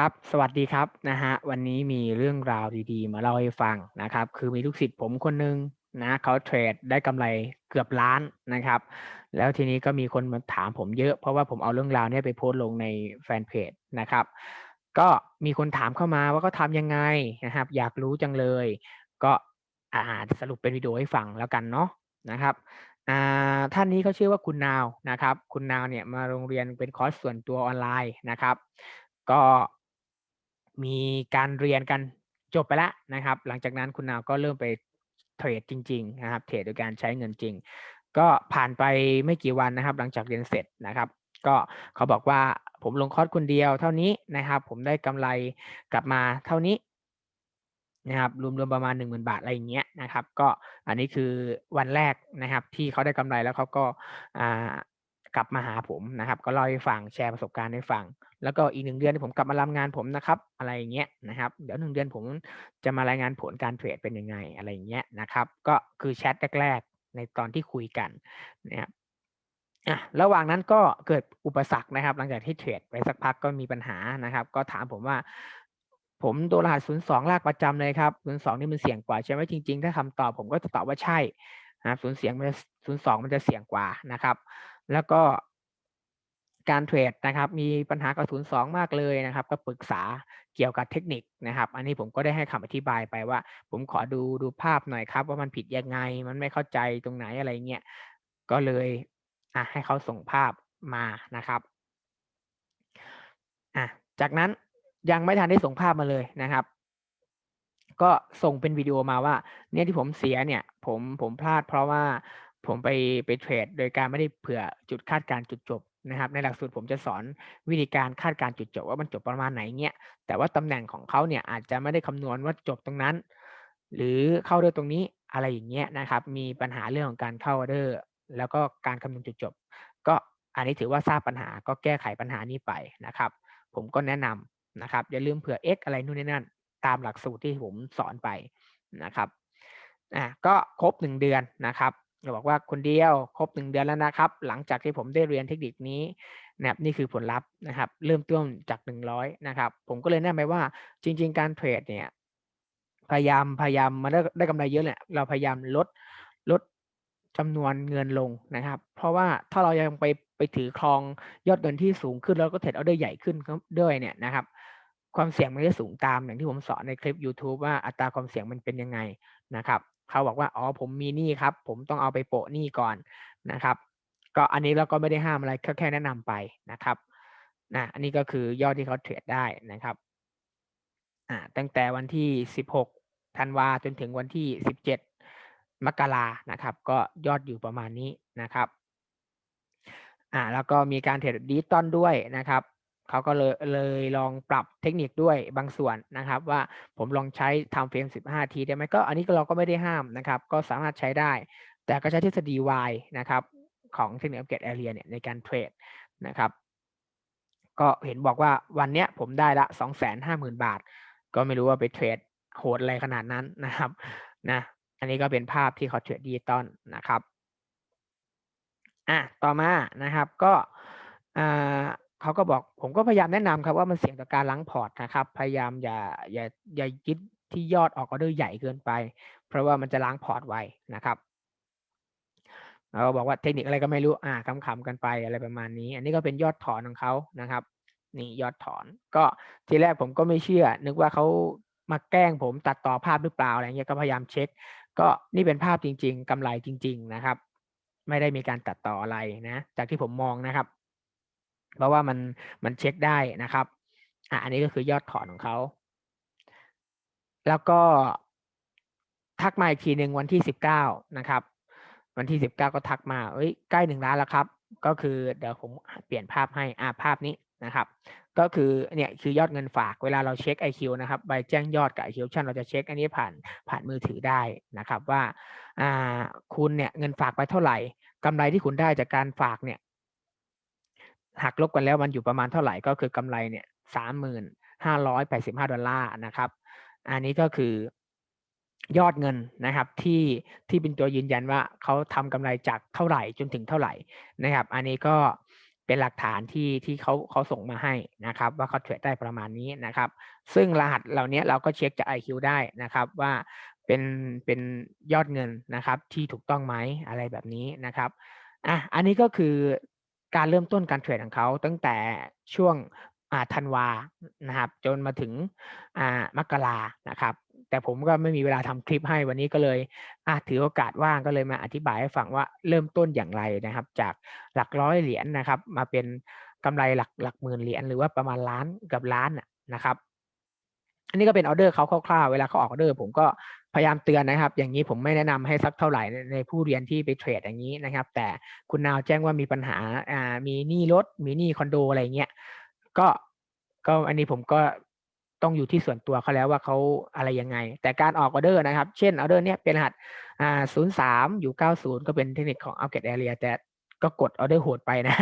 ครับ สวัสดีครับนะฮะวันนี้มีเรื่องราวดีๆ มาเล่าให้ฟังนะครับ คือมีลูกศิษย์ผมคนหนึ่งนะเขาเทรดได้กำไรเกือบล้านนะครับ แล้วทีนี้ก็มีคนมาถามผมเยอะเพราะว่าผมเอาเรื่องราวเนี้ยไปโพสต์ลงในแฟนเพจนะครับ ก็มีคนถามเข้ามาว่าเขาทำยังไงนะครับ อยากรู้จังเลย ก็อ่าสรุปเป็นวิดีโอให้ฟังแล้วกันเนาะนะครับอ่าท่านนี้เขาชื่อว่าคุณนาวนะครับ คุณนาวเนี่ยมาโรงเรียนเป็นคอร์สส่วนตัวออนไลน์นะครับ ก็ มีการเรียนกันจบไปแล้วนะครับ หลังจากนั้นคุณนาวก็เริ่มไปเทรดจริงๆนะครับ เทรดโดยการใช้เงินจริง ก็ผ่านไปไม่กี่วันนะครับ หลังจากเรียนเสร็จนะครับ ก็เขาบอกว่า"ผมลงคอร์สคนเดียวเท่านี้นะครับ ผมได้กำไรกลับมาเท่านี้"นะครับรวมๆประมาณ 10,000 บาทอะไรอย่างเงี้ยนะครับ ก็อันนี้คือวันแรกนะครับ ที่เขาได้กำไรแล้วเขาก็อ่า กลับมาหาผมนะครับ ก็เล่าให้ฟังแชร์ประสบการณ์ให้ฟัง แล้วก็อีก1เดือนที่ผมกลับมารันงานผมนะครับ อะไรอย่างเงี้ยนะครับ เดี๋ยว1เดือนผมจะมารายงานผลการเทรดเป็นยังไงอะไรอย่างเงี้ยนะครับ ก็คือแชตแรกๆในตอนที่คุยกันนะครับอะระหว่างนั้นก็เกิดอุปสรรคนะครับ หลังจากที่เทรดไปสักพักก็มีปัญหานะครับ ก็ถามผมว่า"ผมโดนรหัส 02 ลากประจำเลยครับ 02 นี่มันเสี่ยงกว่าใช่ไหม?"จริง ๆ ถ้าคำตอบผมก็จะตอบว่าใช่ นะครับ0เสียงมันจะ02มันจะเสี่ยงกว่านะครับ แล้วก็การเทรดนะครับมีปัญหากับ02มากเลยนะครับ ก็ปรึกษาเกี่ยวกับเทคนิคนะครับ อันนี้ผมก็ได้ให้คำอธิบายไปว่า"ผมขอดูดูภาพหน่อยครับ ว่ามันผิดยังไงมันไม่เข้าใจตรงไหน"อะไรเงี้ยก็เลยอะให้เขาส่งภาพมานะครับอะจากนั้นยังไม่ทันได้ส่งภาพมาเลยนะครับ ก็ส่งเป็นวิดีโอมาว่า"เนี่ยที่ผมเสียเนี่ย ผมผมพลาดเพราะว่าผมไปไปเทรดโดยการไม่ได้เผื่อจุดคาดการจุดจบนะครับ ในหลักสูตรผมจะสอนวิธีการคาดการจุดจบว่ามันจบประมาณไหนเงี้ยแต่ว่าตำแหน่งของเขาเนี่ยอาจจะไม่ได้คำนวณว่าจบตรงนั้น หรือเข้าเด้วยตรงนี้"อะไรอย่างเงี้ยนะครับ มีปัญหาเรื่องของการเข้าเดอร์แล้วก็การคำนวณจุดจบ ก็อันนี้ถือว่าทราบปัญหาก็แก้ไขปัญหานี้ไปนะครับ ผมก็แนะนำนะครับอย่าลืมเผื่อ X อะไรนู่นนี่นั่น ตามหลักสูตรที่ผมสอนไปนะครับอะก็ครบ1เดือนนะครับก็บอกว่า"คุณเดียวครบ1เดือนแล้วนะครับ หลังจากที่ผมได้เรียนเทคนิคนี้นะครับนี่คือผลลัพธ์นะครับ เริ่มต้นจาก 100" นะครับ ผมก็เลยแนะนำไปว่าจริง ๆ การเทรดเนี่ยพยายามพยายามมาได้ได้กำไรเยอะเนี่ยเราพยายามลดลดจำนวนเงินลงนะครับ เพราะว่าถ้าเรายังไปไปถือครองยอดเงินที่สูงขึ้นแล้วก็เทรดออร์เดอร์ใหญ่ขึ้นด้วยเนี่ยนะครับ ความเสี่ยงมันจะสูงตามอย่างที่ผมสอนในคลิปยูทูบว่าอัตราความเสี่ยงมันเป็นยังไงนะครับเขาบอกว่า"อ๋อผมมีหนี้ครับ ผมต้องเอาไปโปะหนี้ก่อน"นะครับ ก็อันนี้เราก็ไม่ได้ห้ามอะไรแค่แนะนำไปนะครับนะอันนี้ก็คือยอดที่เขาเทรดได้นะครับอ่าตั้งแต่วันที่ 16ธันวาจนถึงวันที่ 17 มกรานะครับ ก็ยอดอยู่ประมาณนี้นะครับอ่าแล้วก็มีการเทรดดิจิทัลด้วยนะครับ เขาก็เลยเลยลองปรับเทคนิคด้วยบางส่วนนะครับ ว่า"ผมลองใช้ Time Frame 15นาทีได้ไหม?"ก็อันนี้เราก็ไม่ได้ห้ามนะครับ ก็สามารถใช้ได้ แต่ก็ใช้ทฤษฎี Y นะครับ ของ Technical Market Area เนี่ยในการเทรดนะครับ ก็เห็นบอกว่าวันเนี้ยผมได้แล้ว250,000 บาท ก็ไม่รู้ว่าไปเทรดโหดอะไรขนาดนั้นนะครับนะอันนี้ก็เป็นภาพที่เขาเทรดดิจิทัลนะครับอะต่อมานะครับก็อ่า เขาก็บอกผมก็พยายามแนะนำครับว่า"มันเสี่ยงต่อการล้างพอร์ตนะครับ พยายามอย่าอย่าอย่ายึดที่ยอดออกออเดอร์ใหญ่เกินไป เพราะว่ามันจะล้างพอร์ตไว"นะครับเขาก็บอกว่า"เทคนิคอะไรก็ไม่รู้"อ่าขำๆกันไปอะไรประมาณนี้ อันนี้ก็เป็นยอดถอนของเขานะครับ นี่ยอดถอน ก็ทีแรกผมก็ไม่เชื่อ นึกว่าเขามาแกล้งผมตัดต่อภาพหรือเปล่าอะไรเงี้ยก็พยายามเช็กก็นี่เป็นภาพจริง ๆกำไรจริง ๆนะครับ ไม่ได้มีการตัดต่ออะไรนะ จากที่ผมมองนะครับ เพราะว่ามันมันเช็กได้นะครับอะอันนี้ก็คือยอดถอนของเขาแล้วก็ทักมาอีกทีหนึ่งวันที่19นะครับ วันที่19ก็ทักมา"เฮ้ยใกล้1ล้านแล้วครับ"ก็คือเดี๋ยวผมเปลี่ยนภาพให้อ่าภาพนี้นะครับ ก็คือเนี่ยคือยอดเงินฝากเวลาเราเช็ก iQ นะครับใบแจ้งยอดกับ iQ Option เราจะเช็กอันนี้ผ่านผ่านมือถือได้นะครับว่าอ่าคุณเนี่ยเงินฝากไปเท่าไหร่กำไรที่คุณได้จากการฝากเนี่ย หักลบกันแล้วมันอยู่ประมาณเท่าไหร่ก็คือกำไรเนี่ย $35,85 นห้าร้อยแปดสิบห้าดอลลาร์นะครับ อันนี้ก็คือยอดเงินนะครับที่ที่เป็นตัวยืนยันว่าเขาทำกำไรจากเท่าไหร่จนถึงเท่าไหร่นะครับ อันนี้ก็เป็นหลักฐานที่ที่เขาเขาส่งมาให้นะครับ ว่าเขาเทรดได้ประมาณนี้นะครับ ซึ่งรหัสเหล่านี้เราก็เช็คจาก IQ ได้นะครับว่าเป็นเป็นยอดเงินนะครับที่ถูกต้องไหมอะไรแบบนี้นะครับอะอันนี้ก็คือ การเริ่มต้นการเทรดของเขาตั้งแต่ช่วงธันวานะครับ จนมาถึงมกรานะครับ แต่ผมก็ไม่มีเวลาทำคลิปให้วันนี้ก็เลยถือโอกาสว่างก็เลยมาอธิบายให้ฟังว่าเริ่มต้นอย่างไรนะครับ จากหลักร้อยเหรียญนะครับ มาเป็นกำไรหลักหลักหมื่นเหรียญหรือว่าประมาณล้านกับล้านนะครับ นนี้ก็เป็นออเดอร์เขาคร่าวๆเวลาเขาออกออเดอร์ ผมก็พยายามเตือนนะครับ อย่างนี้ผมไม่แนะนำให้สักเท่าไหร่ในผู้เรียนที่ไปเทรดอย่างนี้นะครับ แต่คุณนาวแจ้งว่ามีปัญหาอ่ามีหนี้รถ มีหนี้คอนโดอะไรเงี้ยก็ก็อันนี้ผมก็ต้องอยู่ที่ส่วนตัวเขาแล้วว่าเขาอะไรยังไง แต่การออกออเดอร์นะครับ เช่นออเดอร์เนี้ยเป็นรหัสอ่าศูนย์สามอยู่เก้าศูนย์ก็เป็นเทคนิคของ Outget Area แต่ก็กดออเดอร์โหดไปนะ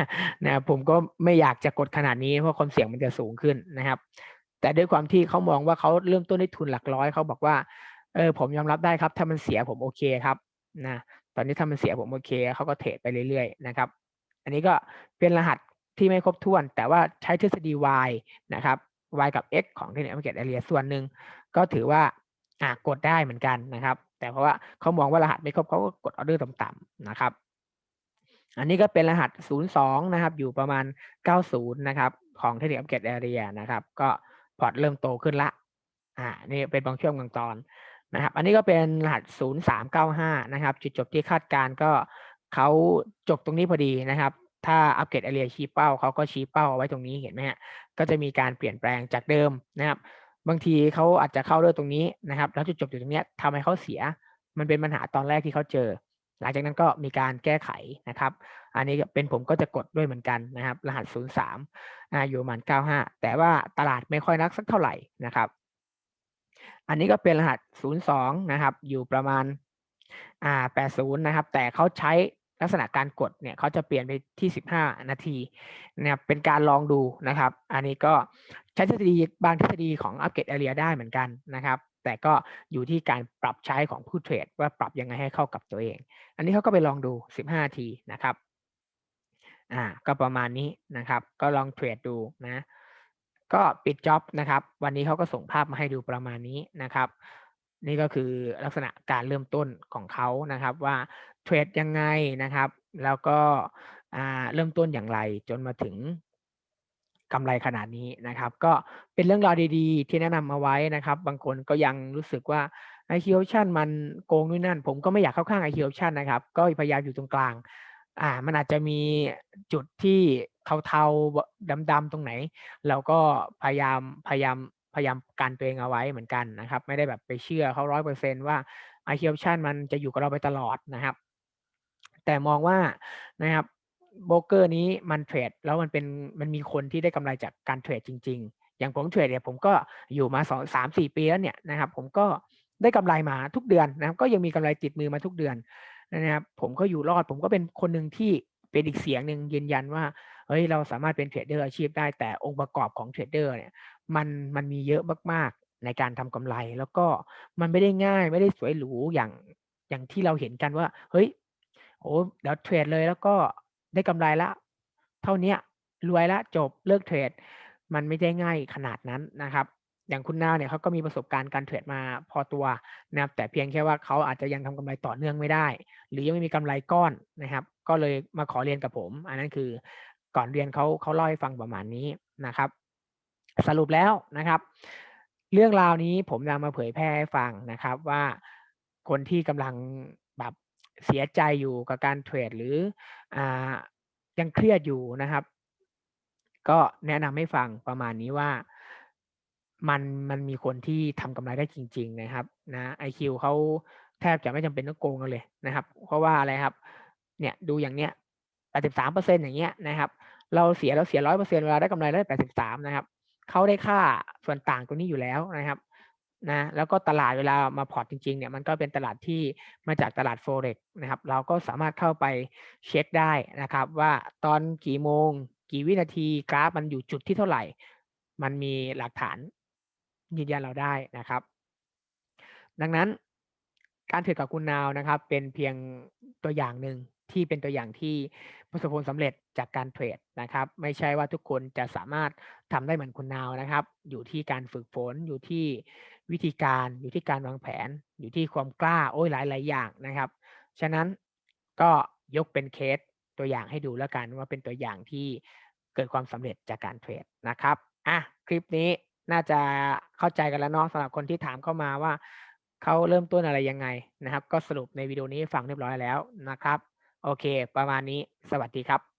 นะผมก็ไม่อยากจะกดขนาดนี้เพราะความเสี่ยงมันจะสูงขึ้นนะครับ แต่ด้วยความที่เขามองว่าเขาเริ่มต้นด้วยทุนหลักร้อยเขาบอกว่าเออผมยอมรับได้ครับ ถ้ามันเสียผมโอเคครับนะตอนนี้ถ้ามันเสียผมโอเคเขาก็เทรดไปเรื่อยๆนะครับ อันนี้ก็เป็นรหัสที่ไม่ครบถ้วน แต่ว่าใช้ทฤษฎี y นะครับ y กับ x ของเทคนิค Market Area ส่วนหนึ่งก็ถือว่าอ่ากดได้เหมือนกันนะครับ แต่เพราะว่าเขามองว่ารหัสไม่ครบเขาก็กดออเดอร์ต่ำๆนะครับ อันนี้ก็เป็นรหัส 02 นะครับ อยู่ประมาณ 90 นะครับ ของเทคนิค Market Area นะครับ ก็ พอร์ตเริ่มโตขึ้นละ อ่า นี่เป็นบางช่วงบางตอนนะครับ อันนี้ก็เป็นรหัส 0395 นะครับ จุดจบที่คาดการก็เขาจบตรงนี้พอดีนะครับ ถ้าอัปเกรด area ชี้เป้าเขาก็ชี้เป้าเอาไว้ตรงนี้เห็นไหมฮะ ก็จะมีการเปลี่ยนแปลงจากเดิมนะครับ บางทีเขาอาจจะเข้าด้วยตรงนี้นะครับ แล้วจุดจบอยู่ตรงเนี้ยทำให้เขาเสีย มันเป็นปัญหาตอนแรกที่เขาเจอ หลังจากนั้นก็มีการแก้ไขนะครับ อันนี้เป็นผมก็จะกดด้วยเหมือนกันนะครับ รหัส 03อ่าอยู่ประมาณ95 แต่ว่าตลาดไม่ค่อยนักสักเท่าไหร่นะครับ อันนี้ก็เป็นรหัส 02 นะครับ อยู่ประมาณอ่า80 นะครับ แต่เขาใช้ลักษณะการกดเนี่ยเขาจะเปลี่ยนไปที่ 15 นาทีนะครับเป็นการลองดูนะครับ อันนี้ก็ใช้ทฤษฎีบางทฤษฎีของอัปเกรด area ได้เหมือนกันนะครับ แต่ก็อยู่ที่การปรับใช้ของผู้เทรดว่าปรับยังไงให้เข้ากับตัวเอง อันนี้เขาก็ไปลองดู 15 ทีนะครับอ่าก็ประมาณนี้นะครับ ก็ลองเทรดดูนะ ก็ปิดจ็อบนะครับ วันนี้เขาก็ส่งภาพมาให้ดูประมาณนี้นะครับ นี่ก็คือลักษณะการเริ่มต้นของเขานะครับว่าเทรดยังไงนะครับ แล้วก็เริ่มต้นอย่างไรจนมาถึง กำไรขนาดนี้นะครับ ก็เป็นเรื่องราวดีๆ ที่แนะนำมาไว้นะครับ บางคนก็ยังรู้สึกว่า IQ Option มันโกงนู่นนั่น ผมก็ไม่อยากเข้าข้าง IQ Option นะครับ ก็พยายามอยู่ตรงกลาง อ่า มันอาจจะมีจุดที่เทาๆดำๆตรงไหน เราก็พยายามพยายามพยายามกันตัวเองเอาไว้เหมือนกันนะครับ ไม่ได้แบบไปเชื่อเขาร้อยเปอร์เซนว่า IQ Option มันจะอยู่กับเราไปตลอดนะครับ แต่มองว่านะครับ โบรกเกอร์นี้มันเทรดแล้วมันเป็นมันมีคนที่ได้กำไรจากการเทรดจริง ๆ อย่างผมเทรดเนี่ยผมก็อยู่มาสองสามสี่ปีแล้วเนี่ยนะครับ ผมก็ได้กำไรมาทุกเดือนนะครับ ก็ยังมีกำไรติดมือมาทุกเดือนนะครับผมก็อยู่รอด ผมก็เป็นคนหนึ่งที่เป็นอีกเสียงหนึ่งยืนยันว่าเฮ้ยเราสามารถเป็นเทรดเดอร์อาชีพได้แต่องค์ประกอบของเทรดเดอร์เนี่ยมันมันมีเยอะมากๆในการทำกำไร แล้วก็มันไม่ได้ง่ายไม่ได้สวยหรูอย่างอย่างที่เราเห็นกันว่า เฮ้ยโอ้เดี๋ยวเทรดเลยแล้วก็ ได้กำไรละ เท่าเนี้รวยละจบเลิกเทรด มันไม่ได้ง่ายขนาดนั้นนะครับอย่างคุณนาวเนี่ยเขาก็มีประสบการณ์การเทรดมาพอตัวนะครับแต่เพียงแค่ว่าเขาอาจจะยังทำกำไรต่อเนื่องไม่ได้ หรือยังไม่มีกำไรก้อนนะครับ ก็เลยมาขอเรียนกับผม อันนั้นคือก่อนเรียนเขาเขาเล่าให้ฟังประมาณนี้นะครับ สรุปแล้วนะครับ เรื่องราวนี้ผมนำมาเผยแพร่ให้ฟังนะครับว่าคนที่กำลังแบบ เสียใจอยู่กับการเทรดหรืออยังเครียดอยู่นะครับ ก็แนะนำให้ฟังประมาณนี้ว่ามันมันมีคนที่ทำกำไรได้จริง ๆ นะครับนะ IQ เขาแทบจะไม่จำเป็นต้องโกงกันเลยนะครับ เพราะว่าอะไรครับ เนี่ยดูอย่างเนี้ย83%อย่างเงี้ยนะครับ เราเสียเราเสีย100%เวลาได้กำไรได้83นะครับเขาได้ค่าส่วนต่างตรงนี้อยู่แล้วนะครับ นะแล้วก็ตลาดเวลามาพอร์ตจริงๆเนี่ยมันก็เป็นตลาดที่มาจากตลาด Forex นะครับ เราก็สามารถเข้าไปเช็คได้นะครับ ว่าตอนกี่โมง กี่วินาทีกราฟมันอยู่จุดที่เท่าไหร่ มันมีหลักฐานยืนยันเราได้นะครับ ดังนั้นการเทรดกับคุณนาวนะครับ เป็นเพียงตัวอย่างหนึ่งที่เป็นตัวอย่างที่ประสบผลสำเร็จจากการเทรดนะครับ ไม่ใช่ว่าทุกคนจะสามารถทำได้เหมือนคุณนาวนะครับ อยู่ที่การฝึกฝนอยู่ที่ วิธีการอยู่ที่การวางแผน อยู่ที่ความกล้าโอ้ยหลายหลายอย่างนะครับ ฉะนั้นก็ยกเป็นเคสตัวอย่างให้ดูแล้วกันว่าเป็นตัวอย่างที่เกิดความสำเร็จจากการเทรดนะครับอะคลิปนี้น่าจะเข้าใจกันแล้วเนาะสำหรับคนที่ถามเข้ามาว่าเขาเริ่มต้นอะไรยังไงนะครับ ก็สรุปในวิดีโอนี้ฟังเรียบร้อยแล้วนะครับ โอเค ประมาณนี้สวัสดีครับ